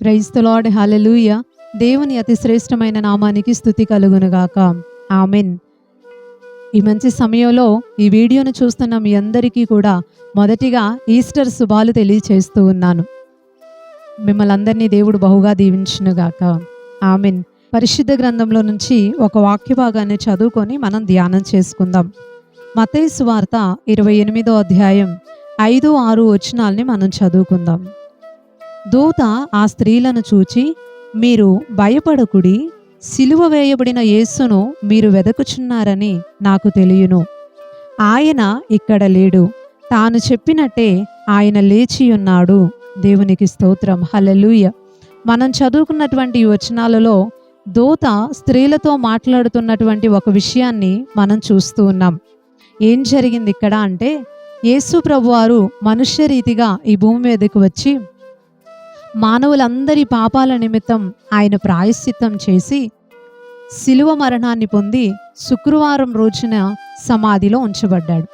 క్రైస్తలాడ్ హలలుయ దేవుని అతి శ్రేష్టమైన నామానికి స్థుతి కలుగునుగాక. ఆమెన్ ఈ మంచి సమయంలో ఈ వీడియోను చూస్తున్న మీ అందరికీ కూడా మొదటిగా ఈస్టర్ శుభాలు తెలియచేస్తూ ఉన్నాను. మిమ్మల్ని అందరినీ దేవుడు బహుగా దీవించునుగాక. ఆమెన్ పరిశుద్ధ గ్రంథంలో నుంచి ఒక వాక్య భాగాన్ని చదువుకొని మనం ధ్యానం చేసుకుందాం. మతేసు వార్త ఇరవై ఎనిమిదో అధ్యాయం ఐదు ఆరు వచనాల్ని మనం చదువుకుందాం. దూత ఆ స్త్రీలను చూచి మీరు భయపడకుడి సిలువ వేయబడిన యేసును మీరు వెదకుచున్నారని నాకు తెలియను. ఆయన ఇక్కడ లేడు. తాను చెప్పినట్టే ఆయన లేచి ఉన్నాడు. దేవునికి స్తోత్రం. హలలుయ మనం చదువుకున్నటువంటి వచనాలలో దూత స్త్రీలతో మాట్లాడుతున్నటువంటి ఒక విషయాన్ని మనం చూస్తూ ఉన్నాం. ఏం జరిగింది ఇక్కడ అంటే యేసు ప్రభువారు మనుష్య రీతిగా ఈ భూమి మీదకి వచ్చి మానవులందరి పాపాల నిమిత్తం ఆయన ప్రాయశ్చిత్తం చేసి శిలువ మరణాన్ని పొంది శుక్రవారం రోజున సమాధిలో ఉంచబడ్డాడు.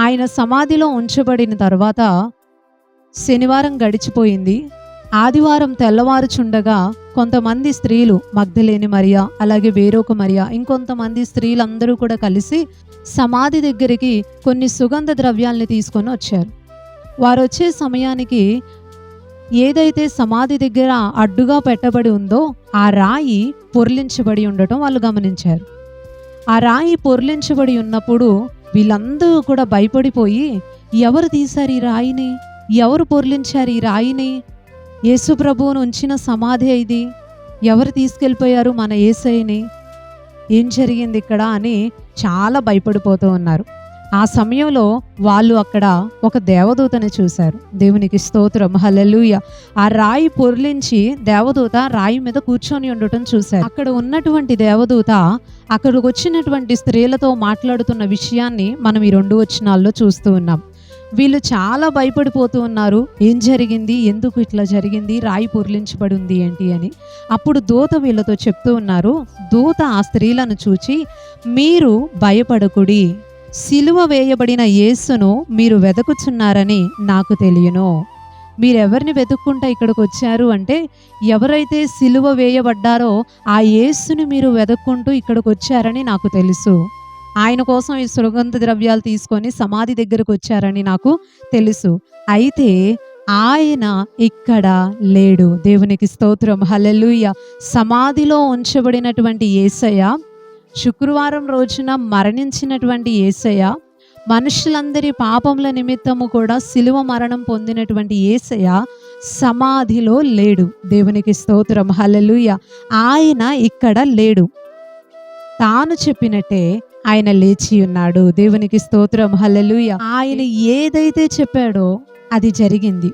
ఆయన సమాధిలో ఉంచబడిన తర్వాత శనివారం గడిచిపోయింది. ఆదివారం తెల్లవారుచుండగా కొంతమంది స్త్రీలు మగ్ధలేని మరియా అలాగే వేరొక మరియా ఇంకొంతమంది స్త్రీలందరూ కూడా కలిసి సమాధి దగ్గరికి కొన్ని సుగంధ ద్రవ్యాల్ని తీసుకొని వచ్చారు. వారు వచ్చే సమయానికి ఏదైతే సమాధి దగ్గర అడ్డుగా పెట్టబడి ఉందో ఆ రాయి పొర్లించబడి ఉండటం వాళ్ళు గమనించారు. ఆ రాయి పొర్లించబడి ఉన్నప్పుడు వీళ్ళందరూ కూడా భయపడిపోయి ఎవరు తీశారు ఈ రాయిని? ఎవరు పొర్లించారు ఈ రాయిని? యేసు ప్రభువును ఉంచిన సమాధి ఇది. ఎవరు తీసుకెళ్ళిపోయారు మన ఏసైని ఏం జరిగింది ఇక్కడ? అని చాలా భయపడిపోతూ ఉన్నారు. ఆ సమయంలో వాళ్ళు అక్కడ ఒక దేవదూతని చూశారు. దేవునికి స్తోత్రం. హలలుయ ఆ రాయి పొర్లించి దేవదూత రాయి మీద కూర్చొని ఉండటం చూశారు. అక్కడ ఉన్నటువంటి దేవదూత అక్కడికి వచ్చినటువంటి స్త్రీలతో మాట్లాడుతున్న విషయాన్ని మనం ఈ రెండు వచనాల్లో చూస్తూ ఉన్నాం. వీళ్ళు చాలా భయపడిపోతూ ఉన్నారు. ఏం జరిగింది? ఎందుకు ఇట్లా జరిగింది? రాయి పొర్లించబడి ఉంది ఏంటి అని. అప్పుడు దూత వీళ్ళతో చెప్తూ ఉన్నారు. దూత ఆ స్త్రీలను చూచి మీరు భయపడకుడి. సిలువ వేయబడిన యేసును మీరు వెదకుచున్నారని నాకు తెలియను. మీరెవరిని వెతుక్కుంటా ఇక్కడికి వచ్చారు అంటే ఎవరైతే సిలువ వేయబడ్డారో ఆ యేసుని మీరు వెతుక్కుంటూ ఇక్కడికి వచ్చారని నాకు తెలుసు. ఆయన కోసం ఈ సుగంధ ద్రవ్యాలు తీసుకొని సమాధి దగ్గరకు వచ్చారని నాకు తెలుసు. అయితే ఆయన ఇక్కడ లేడు. దేవునికి స్తోత్రం. హల్లెలూయ. సమాధిలో ఉంచబడినటువంటి ఏసయ్య శుక్రవారం రోజున మరణించినటువంటి ఏసయ్య మనుషులందరి పాపముల నిమిత్తము కూడా సిలువ మరణం పొందినటువంటి ఏసయ్య సమాధిలో లేడు. దేవునికి స్తోత్రం. హలలుయ ఆయన ఇక్కడ లేడు. తాను చెప్పినట్టే ఆయన లేచి ఉన్నాడు. దేవునికి స్తోత్రం. హలలుయ ఆయన ఏదైతే చెప్పాడో అది జరిగింది.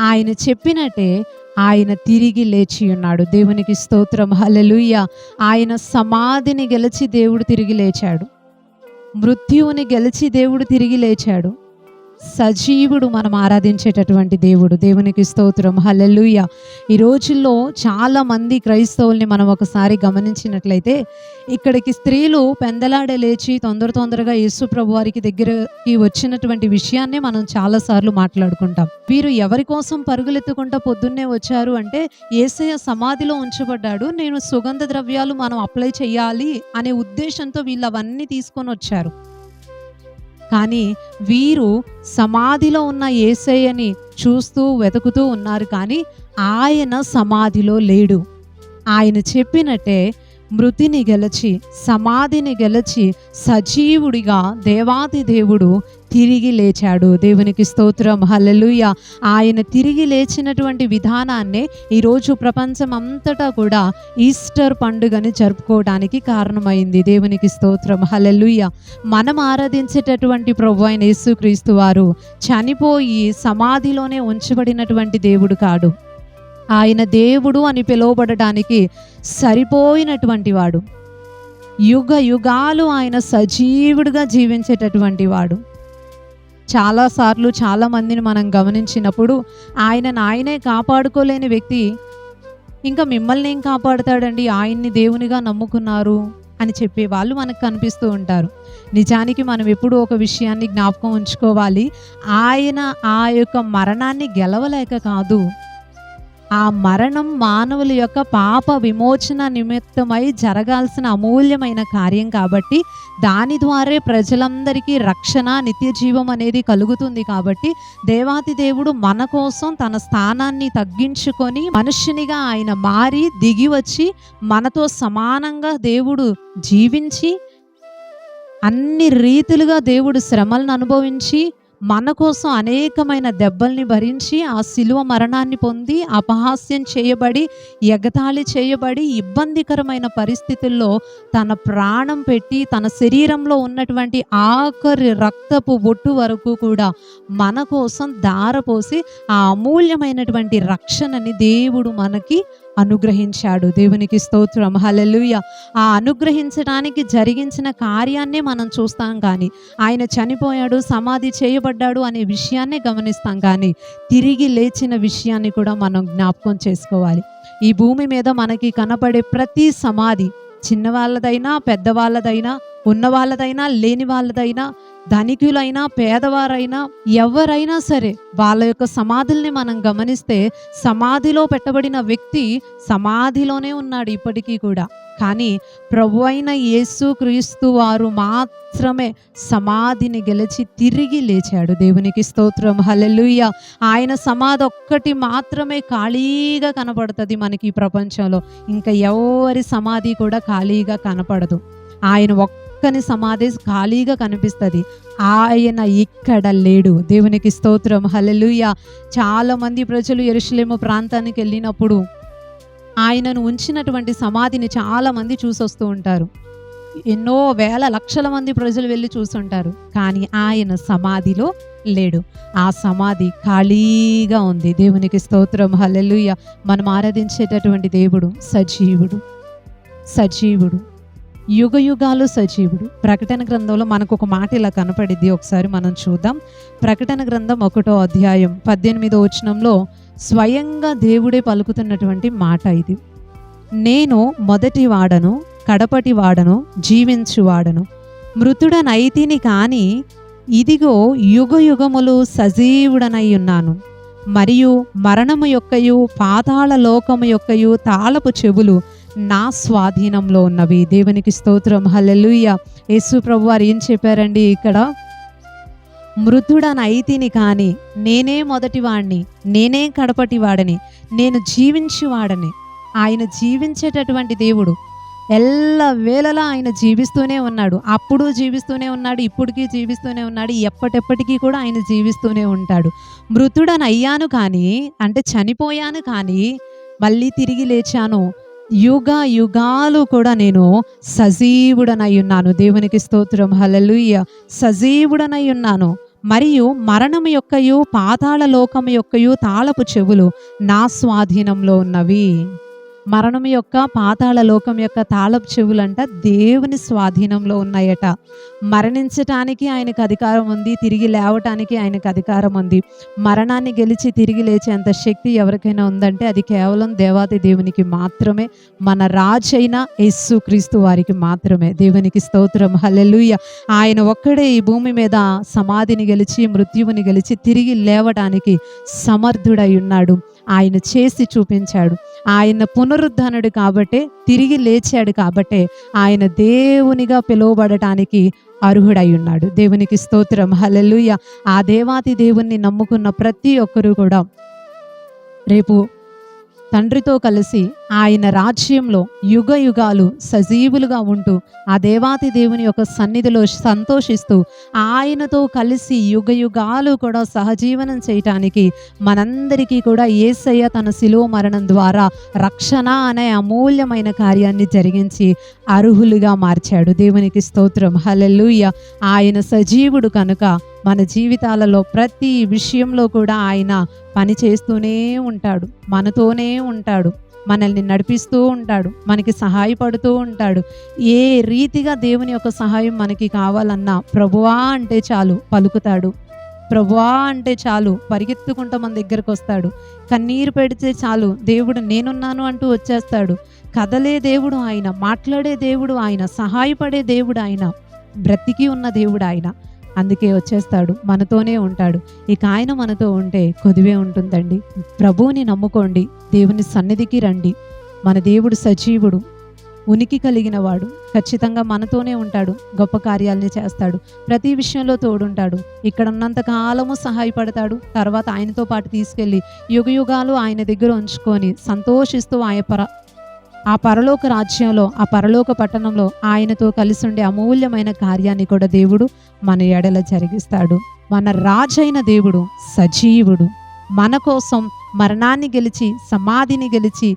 ఆయన చెప్పినట్టే ఆయన తిరిగి లేచి ఉన్నాడు. దేవునికి స్తోత్రం. హల్లెలూయ. ఆయన సమాధిని గెలిచి దేవుడు తిరిగి లేచాడు. మృత్యువుని గెలిచి దేవుడు తిరిగి లేచాడు. సజీవుడు మనం ఆరాధించేటటువంటి దేవుడు. దేవునికి స్తోత్రం. హలెలుయ ఈ రోజుల్లో చాలా మంది క్రైస్తవుల్ని మనం ఒకసారి గమనించినట్లయితే ఇక్కడికి స్త్రీలు పెందలాడే లేచి తొందర తొందరగా యేసు ప్రభు వారికి దగ్గరకి వచ్చినటువంటి విషయాన్నే మనం చాలాసార్లు మాట్లాడుకుంటాం. వీరు ఎవరి కోసం పరుగులెత్తుకుంటా పొద్దున్నే వచ్చారు అంటే ఏసయ సమాధిలో ఉంచబడ్డాడు నేను సుగంధ ద్రవ్యాలు మనం అప్లై చేయాలి అనే ఉద్దేశంతో వీళ్ళు అవన్నీ తీసుకొని వచ్చారు. కానీ వీరు సమాధిలో ఉన్న ఏసయ్యని చూస్తూ వెతుకుతూ ఉన్నారు కానీ ఆయన సమాధిలో లేడు. ఆయన చెప్పినట్టే మృతిని గెలిచి సమాధిని గెలచి సజీవుడిగా దేవాది దేవుడు తిరిగి లేచాడు. దేవునికి స్తోత్రం. హలలుయ ఆయన తిరిగి లేచినటువంటి విధానాన్నే ఈరోజు ప్రపంచం అంతటా కూడా ఈస్టర్ పండుగని జరుపుకోవడానికి కారణమైంది. దేవునికి స్తోత్రం. హలలుయ మనం ఆరాధించేటటువంటి ప్రభు అయిన యేసుక్రీస్తు వారు చనిపోయి సమాధిలోనే ఉంచబడినటువంటి దేవుడు కాడు. ఆయన దేవుడు అని పిలువబడటానికి సరిపోయినటువంటి వాడు. యుగ యుగాలు ఆయన సజీవుడిగా జీవించేటటువంటి వాడు. చాలాసార్లు చాలా మందిని మనం గమనించినప్పుడు ఆయనను ఆయనే కాపాడుకోలేని వ్యక్తి. ఇంకా మిమ్మల్ని ఏం కాపాడుతాడండి? ఆయన్ని దేవునిగా నమ్ముకున్నారు అని చెప్పే వాళ్ళు మనకు కనిపిస్తూ ఉంటారు. నిజానికి మనం ఎప్పుడూ ఒక విషయాన్ని జ్ఞాపకం ఉంచుకోవాలి. ఆయన ఆ యొక్క మరణాన్ని గెలవలేక కాదు. ఆ మరణం మానవుల యొక్క పాప విమోచన నిమిత్తమై జరగాల్సిన అమూల్యమైన కార్యం కాబట్టి దాని ద్వారే ప్రజలందరికీ రక్షణ నిత్య జీవం అనేది కలుగుతుంది కాబట్టి దేవాతి దేవుడు మన కోసం తన స్థానాన్ని తగ్గించుకొని మనుష్యునిగా ఆయన మారి దిగి వచ్చి మనతో సమానంగా దేవుడు జీవించి అన్ని రీతులుగా దేవుడు శ్రమలను అనుభవించి మన కోసం అనేకమైన దెబ్బల్ని భరించి ఆ శిలువ మరణాన్ని పొంది అపహాస్యం చేయబడి ఎగతాళి చేయబడి ఇబ్బందికరమైన పరిస్థితుల్లో తన ప్రాణం పెట్టి తన శరీరంలో ఉన్నటువంటి ఆఖరి రక్తపు బొట్టు వరకు కూడా మన కోసం దారపోసి ఆ అమూల్యమైనటువంటి రక్షణని దేవుడు మనకి అనుగ్రహించాడు. దేవునికి స్తోత్రం. హలలుయ ఆ అనుగ్రహించడానికి జరిగించిన కార్యాన్నే మనం చూస్తాం కానీ ఆయన చనిపోయాడు సమాధి చేయబడ్డాడు అనే విషయాన్నే గమనిస్తాం కానీ తిరిగి లేచిన విషయాన్ని కూడా మనం జ్ఞాపకం చేసుకోవాలి. ఈ భూమి మీద మనకి కనపడే ప్రతి సమాధి చిన్నవాళ్ళదైనా పెద్దవాళ్ళదైనా ఉన్న వాళ్ళదైనా లేని వాళ్ళదైనా ధనికులైనా పేదవారైనా ఎవరైనా సరే వాళ్ళ యొక్క సమాధుల్ని మనం గమనిస్తే సమాధిలో పెట్టబడిన వ్యక్తి సమాధిలోనే ఉన్నాడు ఇప్పటికీ కూడా. కానీ ప్రభు అయిన యేసు క్రీస్తు వారు మాత్రమే సమాధిని గెలిచి తిరిగి లేచాడు. దేవునికి స్తోత్రం. హలెలుయ్య ఆయన సమాధి ఒక్కటి మాత్రమే ఖాళీగా కనపడుతుంది మనకి ఈ ప్రపంచంలో. ఇంకా ఎవరి సమాధి కూడా ఖాళీగా కనపడదు. ఆయన చక్కని సమాధి ఖాళీగా కనిపిస్తుంది. ఆయన ఇక్కడ లేడు. దేవునికి స్తోత్రం. హలెలుయ చాలా మంది ప్రజలు ఎరుషలేము ప్రాంతానికి వెళ్ళినప్పుడు ఆయనను ఉంచినటువంటి సమాధిని చాలా మంది చూసొస్తూ ఉంటారు. ఎన్నో వేల లక్షల మంది ప్రజలు వెళ్ళి చూసుంటారు. కానీ ఆయన సమాధిలో లేడు. ఆ సమాధి ఖాళీగా ఉంది. దేవునికి స్తోత్రం. హలెలుయ మనం ఆరాధించేటటువంటి దేవుడు సజీవుడు. సజీవుడు. యుగ యుగాలు సజీవుడు. ప్రకటన గ్రంథంలో మనకు ఒక మాట ఇలా కనపడిద్ది. ఒకసారి మనం చూద్దాం. ప్రకటన గ్రంథం ఒకటో అధ్యాయం పద్దెనిమిదో వచనంలో స్వయంగా దేవుడే పలుకుతున్నటువంటి మాట ఇది. నేను మొదటి వాడను కడపటి వాడను జీవించువాడను మృతుడనైతిని కానీ ఇదిగో యుగ యుగములు సజీవుడనై ఉన్నాను. మరియు మరణము యొక్కయు పాతాళ లోకము యొక్కయు తాళపు చెవులు నా స్వాధీనంలో ఉన్నవి. దేవునికి స్తోత్రం. హల్లెలుయ్య యేసు ప్రభు వారు ఏం చెప్పారండి ఇక్కడ? మృతుడనైతిని కానీ నేనే మొదటివాడిని నేనే కడపటి వాడని నేను జీవించేవాడని. ఆయన జీవించేటటువంటి దేవుడు ఎల్ల వేళలా ఆయన జీవిస్తూనే ఉన్నాడు. అప్పుడు జీవిస్తూనే ఉన్నాడు ఇప్పటికీ జీవిస్తూనే ఉన్నాడు ఎప్పటెప్పటికీ కూడా ఆయన జీవిస్తూనే ఉంటాడు. మృతుడని అయ్యాను కానీ అంటే చనిపోయాను కానీ మళ్ళీ తిరిగి లేచాను. యుగ యుగాలు కూడా నేను సజీవుడనై ఉన్నాను. దేవునికి స్తోత్రం. హలలుయ్య సజీవుడనై ఉన్నాను. మరియు మరణం యొక్కయు పాతాళ లోకం యొక్కయు తాళపు చెవులు నా స్వాధీనంలో ఉన్నవి. మరణం యొక్క పాతాళ లోకం యొక్క తాళపు చెవులంట దేవుని స్వాధీనంలో ఉన్నాయట. మరణించటానికి ఆయనకు అధికారం ఉంది తిరిగి లేవటానికి ఆయనకు అధికారం ఉంది. మరణాన్ని గెలిచి తిరిగి లేచేంత శక్తి ఎవరికైనా ఉందంటే అది కేవలం దేవాది దేవునికి మాత్రమే. మన రాజైన యేసు క్రీస్తు వారికి మాత్రమే. దేవునికి స్తోత్రం. హల్లెలూయ. ఆయన ఒక్కడే ఈ భూమి మీద సమాధిని గెలిచి మృత్యువుని గెలిచి తిరిగి లేవటానికి సమర్థుడై ఉన్నాడు. ఆయన చేసి చూపించాడు. ఆయన పునరుద్ధరణుడు కాబట్టే తిరిగి లేచాడు కాబట్టే ఆయన దేవునిగా పిలువబడటానికి అర్హుడై ఉన్నాడు. దేవునికి స్తోత్రం. హలలుయ ఆ దేవాతి దేవుణ్ణి నమ్ముకున్న ప్రతి ఒక్కరూ కూడా రేపు తండ్రితో కలిసి ఆయన రాజ్యంలో యుగ యుగాలు సజీవులుగా ఉంటూ ఆ దేవాతి దేవుని యొక్క సన్నిధిలో సంతోషిస్తూ ఆయనతో కలిసి యుగ యుగాలు కూడా సహజీవనం చేయటానికి మనందరికీ కూడా ఏసయ్య తన శిలో మరణం ద్వారా రక్షణ అనే అమూల్యమైన కార్యాన్ని జరిగించి అర్హులుగా మార్చాడు. దేవునికి స్తోత్రం. హలెల్లుయ్య ఆయన సజీవుడు కనుక మన జీవితాలలో ప్రతి విషయంలో కూడా ఆయన పని చేస్తూనే ఉంటాడు మనతోనే ఉంటాడు. మనల్ని నడిపిస్తూ ఉంటాడు మనకి సహాయపడుతూ ఉంటాడు. ఏ రీతిగా దేవుని యొక్క సహాయం మనకి కావాలన్నా ప్రభువా అంటే చాలు పలుకుతాడు. ప్రభువా అంటే చాలు పరిగెత్తుకుంటూ మన దగ్గరకు వస్తాడు. కన్నీరు పెడితే చాలు దేవుడు నేనున్నాను అంటూ వచ్చేస్తాడు. కదలే దేవుడు ఆయన మాట్లాడే దేవుడు ఆయన సహాయపడే దేవుడు ఆయన బ్రతికి ఉన్న దేవుడు ఆయన. అందుకే వచ్చేస్తాడు. మనతోనే ఉంటాడు. ఇక ఆయన మనతో ఉంటే కొదివే ఉంటుందండి. ప్రభువుని నమ్ముకోండి. దేవుని సన్నిధికి రండి. మన దేవుడు సజీవుడు. ఉనికి కలిగిన వాడు. ఖచ్చితంగా మనతోనే ఉంటాడు. గొప్ప కార్యాలని చేస్తాడు. ప్రతి విషయంలో తోడుంటాడు. ఇక్కడ ఉన్నంత కాలము సహాయపడతాడు. తర్వాత ఆయనతో పాటు తీసుకెళ్ళి యుగయుగాలు ఆయన దగ్గర ఉంచుకొని సంతోషిస్తూ ఆయన పర ఆ పరలోక రాజ్యంలో ఆ పరలోక పట్టణంలో ఆయనతో కలిసి ఉండే అమూల్యమైన కార్యాన్ని కూడా దేవుడు మన ఎడల జరిగిస్తాడు. మన రాజైన దేవుడు సజీవుడు. మన కోసం మరణాన్ని గెలిచి సమాధిని గెలిచి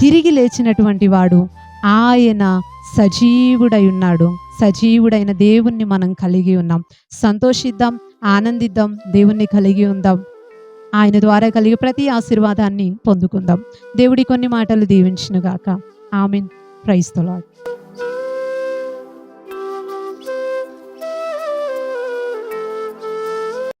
తిరిగి లేచినటువంటి వాడు ఆయన సజీవుడై ఉన్నాడు. సజీవుడైన దేవుణ్ణి మనం కలిగి ఉన్నాం. సంతోషిద్దాం ఆనందిద్దాం దేవుణ్ణి కలిగి ఉందాం. ఆయన ద్వారా కలిగే ప్రతి ఆశీర్వాదాన్ని పొందుకుందాం. దేవుడి కొన్ని మాటలు దీవించినగాక. ఆమెన్. ప్రైస్తలాడ్